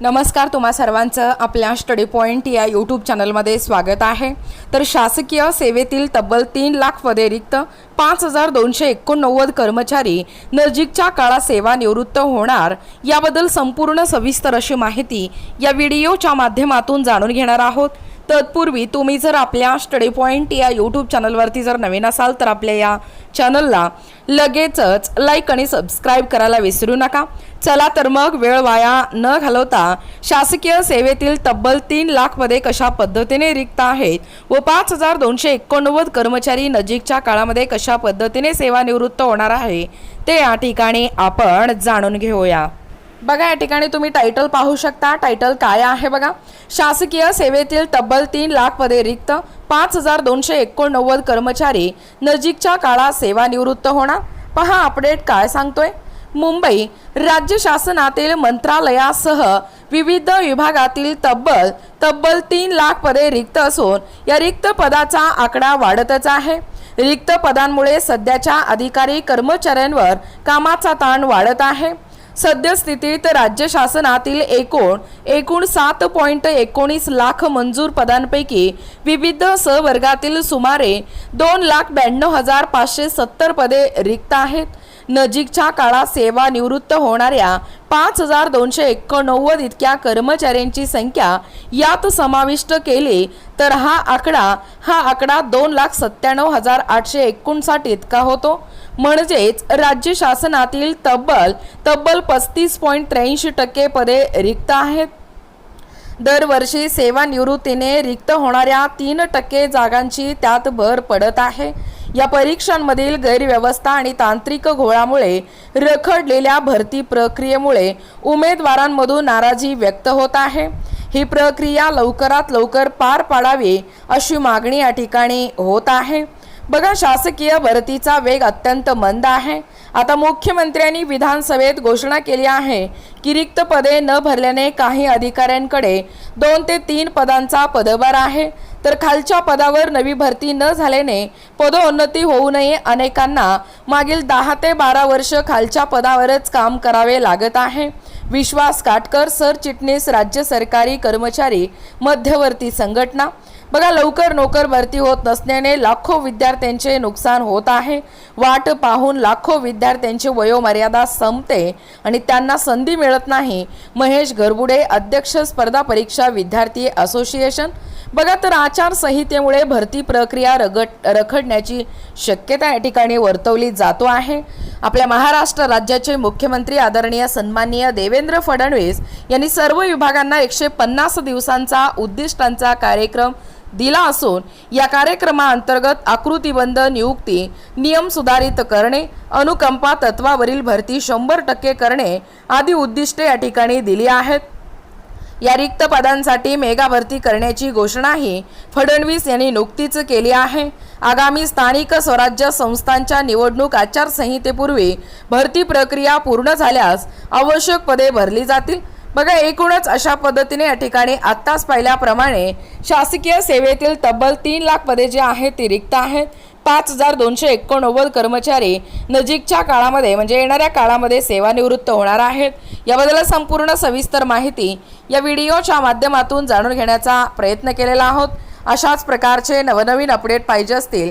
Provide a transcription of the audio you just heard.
नमस्कार तुम्हा सर्वांचं. आपल्या स्टडी पॉईंट या यूट्यूब चॅनलमध्ये स्वागत आहे. तर शासकीय सेवेतील तब्बल तीन लाख पदे रिक्त पाच हजार दोनशे एकोणनव्वद कर्मचारी नजीकच्या काळात सेवानिवृत्त होणार याबद्दल संपूर्ण सविस्तर अशी माहिती या व्हिडिओच्या माध्यमातून जाणून घेणार आहोत. तत्पूर्वी तुम्ही जर आपल्या स्टडी पॉईंट या यूट्यूब चॅनलवरती जर नवीन असाल तर आपल्या या चॅनलला लगेचच लाईक आणि सबस्क्राईब करायला विसरू नका. चला तर मग वेळ वाया न घालवता शासकीय सेवेतील तब्बल तीन लाख पदे कशा पद्धतीने रिक्त आहेत व पाच हजार दोनशे एकोणनव्वद कर्मचारी नजीकच्या काळामध्ये कशा पद्धतीने सेवानिवृत्त होणार आहे ते या ठिकाणी आपण जाणून घेऊया. बघा या ठिकाणी तुम्ही टायटल पाहू शकता. टायटल काय आहे बघा? शासकीय सेवेतील तब्बल तीन लाख पदे रिक्त पाच हजार दोनशे एकोणनव्वद कर्मचारी नजीकच्या काळात सेवानिवृत्त होणार. पहा अपडेट काय सांगतोय? मुंबई राज्य शासनातील मंत्रालयासह विविध विभागातील तब्बल तब्बल तीन लाख पदे रिक्त असून या रिक्त पदाचा आकडा वाढतच आहे. रिक्त पदांमुळे सध्याच्या अधिकारी कर्मचाऱ्यांवर कामाचा ताण वाढत आहे. सद्यस्थितीत राज्य शासनातील एकूण एकूण सात पॉईंट एकोणीस लाख मंजूर पदांपैकी विविध सवर्गातील सुमारे दोन लाख ब्याण्णव हजार पाचशे सत्तर पदे रिक्त आहेत. नजीकच्या काळात सेवानिवृत्त होणाऱ्या पाच हजार दोनशे एकोणनव्वद इतक्या कर्मचाऱ्यांची संख्या यात समाविष्ट केली तर हा आकडा हा आकडा दोन लाख सत्त्याण्णव हजार आठशे एकोणसाठ इतका होतो. म्हणजेच राज्य शासनातील तब्बल तब्बल पस्तीस पॉईंट त्र्याऐंशी टक्के पदे रिक्त आहेत. दरवर्षी सेवानिवृत्तीने रिक्त होणाऱ्या तीन टक्के जागांची त्यात भर पडत आहे. या परीक्षांमधील गैरव्यवस्था आणि तांत्रिक घोळामुळे रखडलेल्या भरती प्रक्रियेमुळे उमेदवारांमधून नाराजी व्यक्त होत आहे. ही प्रक्रिया लवकरात लवकर पार पाडावी अशी मागणी या ठिकाणी होत आहे. बघा शासकीय भरतीचा वेग अत्यंत मंद आहे. आता मुख्यमंत्र्यांनी विधानसभेत घोषणा केली आहे की रिक्त पदे न भरल्याने काही अधिकाऱ्यांकडे दोन ते तीन पदांचा पदभार आहे. तर खालच्या पदावर नवी भरती न झाल्याने पदोन्नती होऊ नये अनेकांना मागील दहा ते बारा वर्ष खालच्या पदावरच काम करावे लागत आहे. विश्वास काटकर सरचिटणीस राज्य सरकारी कर्मचारी मध्यवर्ती संघटना. बघा लवकर नोकर भरती होत नसल्याने लाखो विद्यार्थ्यांचे नुकसान होत आहे. वाट पाहून लाखो विद्यार्थ्यांची वयोमर्यादा संपते आणि त्यांना संधी मिळत नाही. महेश गरबुडे अध्यक्ष स्पर्धा परीक्षा विद्यार्थी असोसिएशन. बघा तर आचारसंहितेमुळे भरती प्रक्रिया रगट रखडण्याची शक्यता या ठिकाणी वर्तवली जातो आहे. आपल्या महाराष्ट्र राज्याचे मुख्यमंत्री आदरणीय सन्माननीय देवेंद्र फडणवीस यांनी सर्व विभागांना एकशे पन्नास दिवसांचा उद्दिष्टांचा कार्यक्रम दिला असून या कार्यक्रमाअंतर्गत आकृतीबंध नियुक्ती नियम सुधारित करणे अनुकंपा तत्वावरील भरती शंभर टक्के करणे आदी उद्दिष्टे या ठिकाणी दिली आहेत. या रिक्त पदांसाठी मेगा भरती करण्याची घोषणाही फडणवीस यांनी नुकतीच केली आहे. आगामी स्थानिक स्वराज्य संस्थांच्या निवडणूक आचारसंहितेपूर्वी भरती प्रक्रिया पूर्ण झाल्यास आवश्यक पदे भरली जातील. बघा एकूणच अशा पद्धतीने या ठिकाणी आत्ताच पाहिल्याप्रमाणे शासकीय सेवेतील तब्बल तीन लाख पदे जी आहेत ती रिक्त आहेत. पाच हजार दोनशे एकोणनव्वद कर्मचारी नजीकच्या काळामध्ये म्हणजे येणाऱ्या काळामध्ये सेवानिवृत्त होणार आहेत. याबद्दल संपूर्ण सविस्तर माहिती या व्हिडिओच्या माध्यमातून जाणून घेण्याचा प्रयत्न केलेला आहोत. अशाच प्रकारचे नवनवीन अपडेट पाहिजे असतील